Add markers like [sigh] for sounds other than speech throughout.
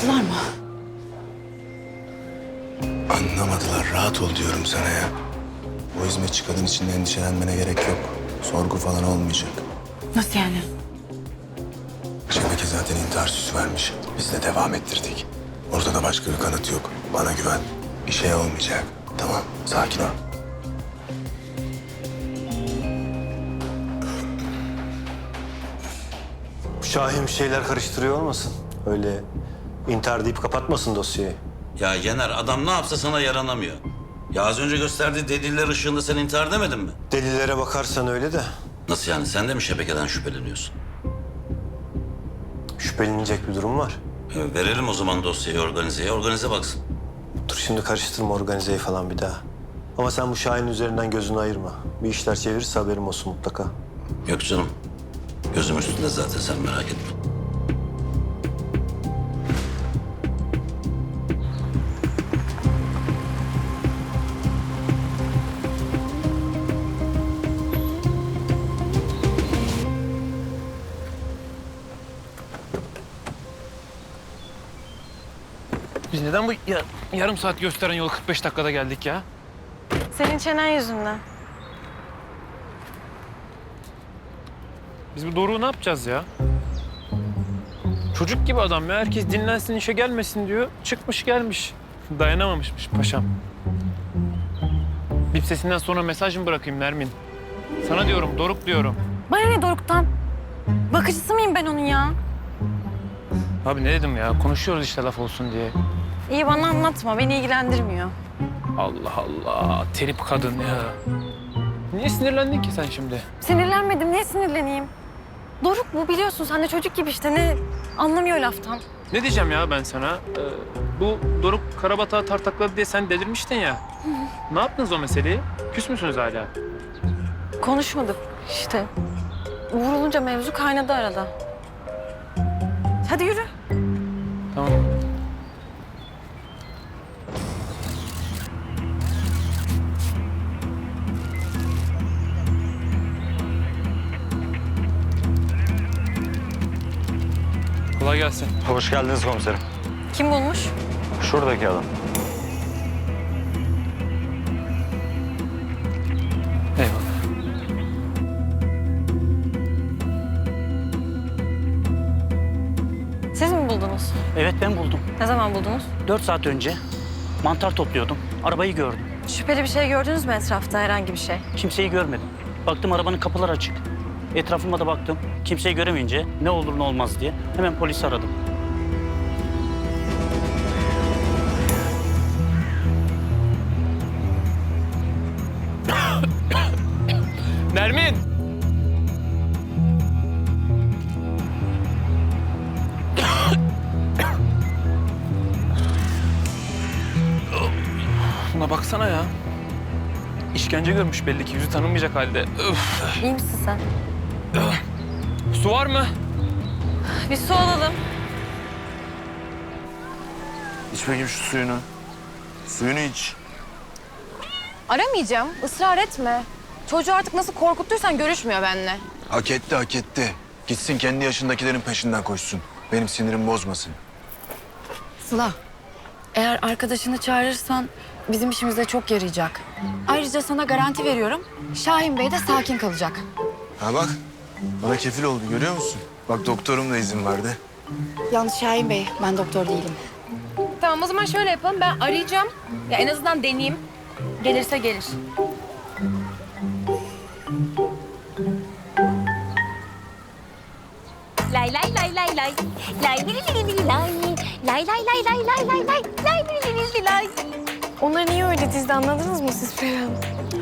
Anlattılar mı? Anlamadılar. Rahat ol diyorum sana ya. O hizmetçi kadın için de endişelenmene gerek yok. Sorgu falan olmayacak. Nasıl yani? Şebeke zaten intihar süsü vermiş. Biz de devam ettirdik. Ortada başka bir kanıt yok. Bana güven. Bir şey olmayacak. Tamam, sakin ol. Şahin bir şeyler karıştırıyor olmasın? Öyle intihar deyip kapatmasın dosyayı. Ya Yener adam ne yapsa sana yaranamıyor. Ya az önce gösterdiği deliller ışığında sen intihar demedin mi? Delillere bakarsan öyle de Nasıl yani sen de mi şebekeden şüpheleniyorsun? şüphelenecek bir durum var. E, verelim o zaman dosyayı organizeye, organize baksın. Dur şimdi karıştırma organizeyi falan bir daha. Ama sen bu Şahin üzerinden gözünü ayırma. Bir işler çevirirse haberim olsun mutlaka. Yok canım. Gözüm üstünde zaten sen merak etme. Neden bu ya- yarım saat gösteren yolu 45 dakikada geldik ya? Senin çenen yüzünden. Biz bu Doruk'u ne yapacağız ya? Çocuk gibi adam ya. Herkes dinlensin işe gelmesin diyor. Çıkmış gelmiş. Dayanamamışmış paşam. Bip sesinden sonra mesaj mı bırakayım Nermin? Sana diyorum Doruk diyorum. Bana ne Doruk'tan? Bakıcısı mıyım ben onun ya? Abi ne dedim ya? Konuşuyoruz işte laf olsun diye. İyi bana anlatma, beni ilgilendirmiyor. Allah Allah. Terip kadın ya. Niye sinirlendin ki sen şimdi? Sinirlenmedim, niye sinirleneyim? Doruk bu biliyorsun, sen de çocuk gibi işte ne anlamıyor laftan. Ne diyeceğim ya ben sana? Ee, bu Doruk Karabatak'ı tartakladı diye sen delirmiştin ya. [laughs] ne yaptınız o meseleyi? Küs müsünüz hala? Konuşmadık işte. Vurulunca mevzu kaynadı arada. Hadi yürü. Tamam. Kolay gelsin. Hoş geldiniz komiserim. Kim bulmuş? Şuradaki adam. Buldunuz? Evet ben buldum. Ne zaman buldunuz? Dört saat önce mantar topluyordum. Arabayı gördüm. Şüpheli bir şey gördünüz mü etrafta herhangi bir şey? Kimseyi görmedim. Baktım arabanın kapıları açık. Etrafıma da baktım. Kimseyi göremeyince ne olur ne olmaz diye hemen polisi aradım. Buna baksana ya. İşkence görmüş belli ki yüzü tanınmayacak halde. Öf. İyi misin sen? Su var mı? Bir su alalım. İç bakayım şu suyunu. Suyunu iç. Aramayacağım. ısrar etme. Çocuğu artık nasıl korkuttuysan görüşmüyor benimle. Hak etti, hak etti. Gitsin kendi yaşındakilerin peşinden koşsun. Benim sinirim bozmasın. Sıla, eğer arkadaşını çağırırsan bizim işimize çok yarayacak. Ayrıca sana garanti veriyorum, Şahin Bey de sakin kalacak. Ha bak, bana kefil oldu görüyor musun? Bak doktorum da izin verdi. Yalnız Şahin Bey, ben doktor değilim. Tamam o zaman şöyle yapalım. Ben arayacağım. Ya en azından deneyeyim. Gelirse gelir. Lay lay lay lay lay. Lay li li lay. Lay lay lay lay lay lay lay. Lay li li li li lay. Onları niye öyle dizdi anladınız mı siz Perihan?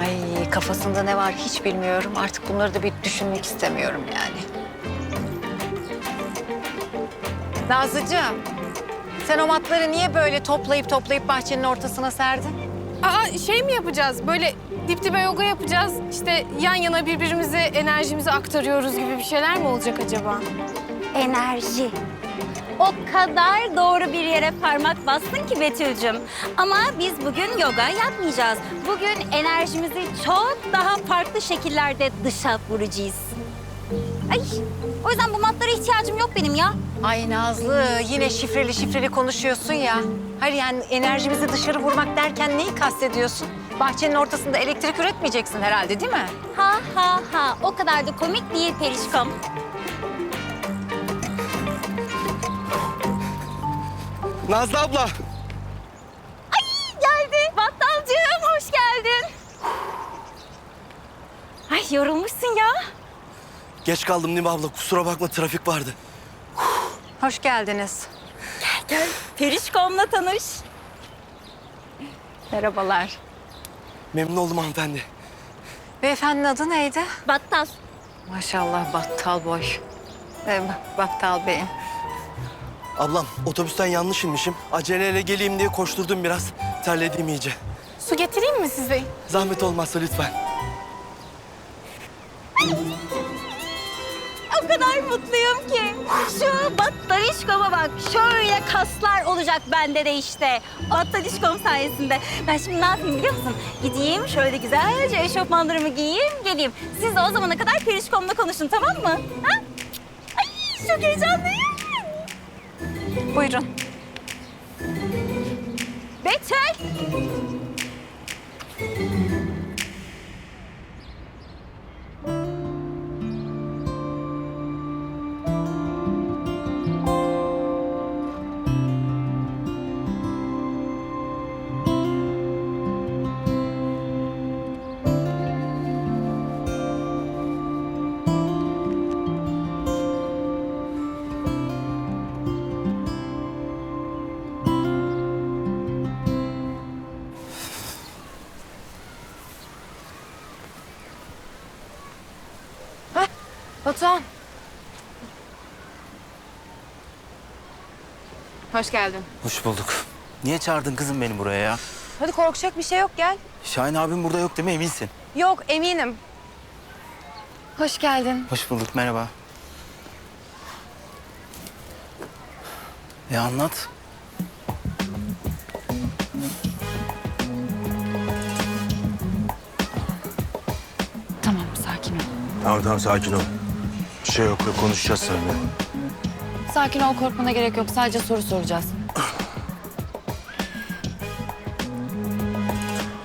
Ay kafasında ne var hiç bilmiyorum. Artık bunları da bir düşünmek istemiyorum yani. Nazlıcığım, sen o matları niye böyle toplayıp toplayıp bahçenin ortasına serdin? Aa şey mi yapacağız? Böyle dip dibe yoga yapacağız. İşte yan yana birbirimize enerjimizi aktarıyoruz gibi bir şeyler mi olacak acaba? Enerji. O kadar doğru bir yere parmak bastın ki Betül'cüm. Ama biz bugün yoga yapmayacağız. Bugün enerjimizi çok daha farklı şekillerde dışa vuracağız. Ay O yüzden bu matlara ihtiyacım yok benim ya. Ay Nazlı yine şifreli şifreli konuşuyorsun ya. Hayır yani enerjimizi dışarı vurmak derken neyi kastediyorsun? Bahçenin ortasında elektrik üretmeyeceksin herhalde değil mi? Ha ha ha. O kadar da komik değil Perişkom. Nazlı abla. Ay geldi. Battalcığım hoş geldin. Ay yorulmuşsun ya. Geç kaldım mi abla? Kusura bakma trafik vardı. Hoş geldiniz. Gel Perişkom'la tanış. Merhabalar. Memnun oldum hanımefendi. Beyefendinin adı neydi? Battal. Maşallah Battal Boy. Ee, Battal Bey'im. Ablam otobüsten yanlış inmişim. Aceleyle geleyim diye koşturdum biraz. Terledim iyice. Su getireyim mi size? Zahmet olmazsa lütfen. O kadar mutluyum ki. Şu Battalişkom'a bak. Şöyle kaslar olacak bende de işte. Battalişkom sayesinde. Ben şimdi ne yapayım biliyor musun? Gideyim şöyle güzelce eşofmanlarımı giyeyim geleyim. Siz de o zamana kadar Perişkom'la konuşun tamam mı? Ha? Ay çok heyecanlıyım. Buyurun. Betül. Batuhan. Hoş geldin. Hoş bulduk. Niye çağırdın kızım beni buraya ya? Hadi korkacak bir şey yok gel. Şahin abim burada yok değil mi eminsin? Yok eminim. Hoş geldin. Hoş bulduk merhaba. E anlat. Tamam sakin ol. Tamam tamam sakin ol. Bir şey yok konuşacağız seninle. Sakin ol korkmana gerek yok. Sadece soru soracağız.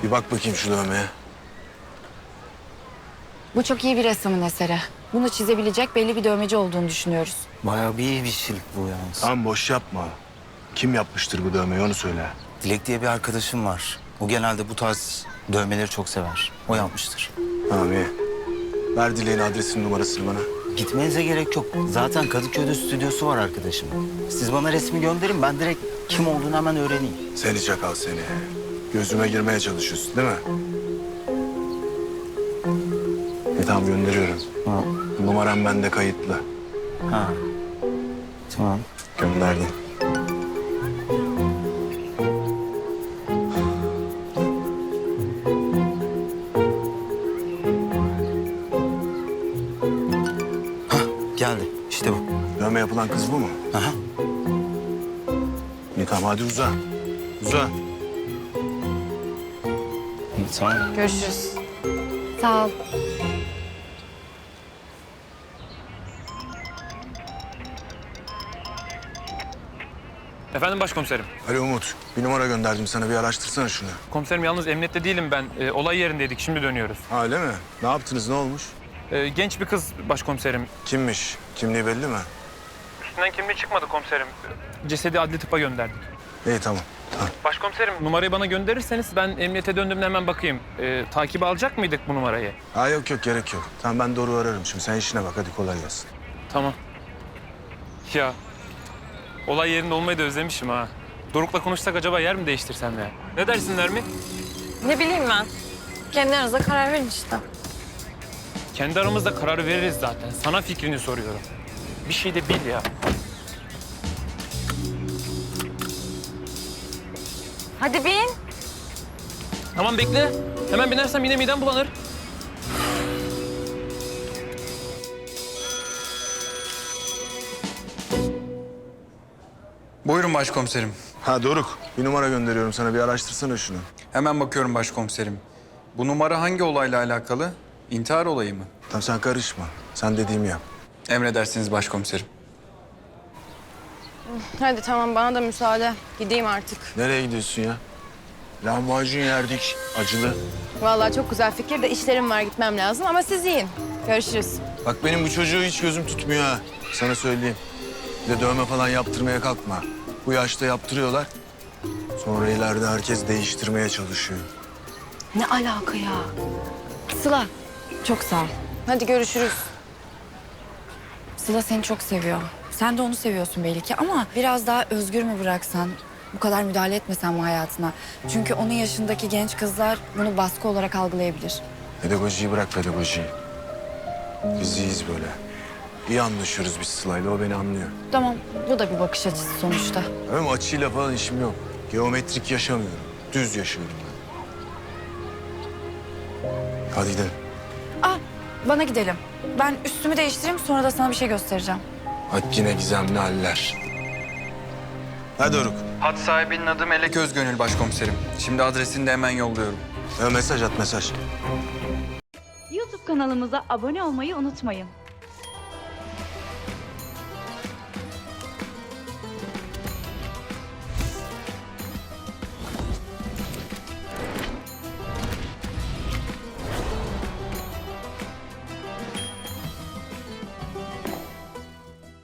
Bir bak bakayım şu dövmeye. Bu çok iyi bir ressamın eseri. Bunu çizebilecek belli bir dövmeci olduğunu düşünüyoruz. Bayağı bir iyi bir şey bu yalnız. Tamam boş yapma. Kim yapmıştır bu dövmeyi onu söyle. Dilek diye bir arkadaşım var. O genelde bu tarz dövmeleri çok sever. O yapmıştır. Tamam iyi. Ver Dilek'in adresini numarasını bana. Gitmenize gerek yok. Zaten Kadıköy'de stüdyosu var arkadaşım. Siz bana resmi gönderin ben direkt kim olduğunu hemen öğreneyim. Seni çakal seni. Gözüme girmeye çalışıyorsun değil mi? E tamam gönderiyorum. Ha. Numaram bende kayıtlı. Ha. Tamam. Gönderdim. Yapılan kız bu mu? Aha. İyi tamam hadi uza. Uza. Tamam. Görüşürüz. Sağ ol. Efendim başkomiserim. Ali Umut bir numara gönderdim sana bir araştırsana şunu. Komiserim yalnız emniyette değilim ben. E, olay yerindeydik şimdi dönüyoruz. Ha öyle mi? Ne yaptınız ne olmuş? E, genç bir kız başkomiserim. Kimmiş? Kimliği belli mi? Üstünden kimliği çıkmadı komiserim. Cesedi adli tıpa gönderdik. İyi tamam. Tamam. Başkomiserim numarayı bana gönderirseniz ben emniyete döndüğümde hemen bakayım. E, takibi alacak mıydık bu numarayı? Ha yok yok gerek yok. Tamam ben doğru ararım şimdi. Sen işine bak hadi kolay gelsin. Tamam. Ya olay yerinde olmayı da özlemişim ha. Doruk'la konuşsak acaba yer mi değiştirsem ya? Ne dersin Nermin? Ne bileyim ben. Kendi aranızda karar verin işte. Kendi aramızda karar veririz zaten. Sana fikrini soruyorum. Bir şey de bil ya. Hadi bin. Tamam bekle. Hemen binersem yine midem bulanır. Buyurun başkomiserim. Ha Doruk bir numara gönderiyorum sana bir araştırsana şunu. Hemen bakıyorum başkomiserim. Bu numara hangi olayla alakalı? İntihar olayı mı? Tamam sen karışma. Sen dediğimi yap. Emredersiniz başkomiserim. Hadi tamam bana da müsaade. Gideyim artık. Nereye gidiyorsun ya? Lahmacun yerdik. Acılı. Vallahi çok güzel fikir de işlerim var gitmem lazım ama siz yiyin. Görüşürüz. Bak benim bu çocuğu hiç gözüm tutmuyor ha. Sana söyleyeyim. Bir de dövme falan yaptırmaya kalkma. Bu yaşta yaptırıyorlar. Sonra ileride herkes değiştirmeye çalışıyor. Ne alaka ya? Sıla çok sağ ol. Hadi görüşürüz. Sıla seni çok seviyor. Sen de onu seviyorsun belli ki ama biraz daha özgür mü bıraksan? Bu kadar müdahale etmesen mi hayatına? Çünkü onun yaşındaki genç kızlar bunu baskı olarak algılayabilir. Pedagojiyi bırak pedagojiyi. Biz iyiyiz böyle. İyi anlaşıyoruz biz Sıla'yla. O beni anlıyor. Tamam bu da bir bakış açısı sonuçta. Ama açıyla falan işim yok. Geometrik yaşamıyorum. Düz yaşıyorum ben. Hadi gidelim. Ah bana gidelim. Ben üstümü değiştireyim sonra da sana bir şey göstereceğim. Hadi yine gizemli haller. Hadi Doruk. Hat sahibinin adı Melek Özgönül başkomiserim. Şimdi adresini de hemen yolluyorum. Ya mesaj at mesaj. YouTube kanalımıza abone olmayı unutmayın.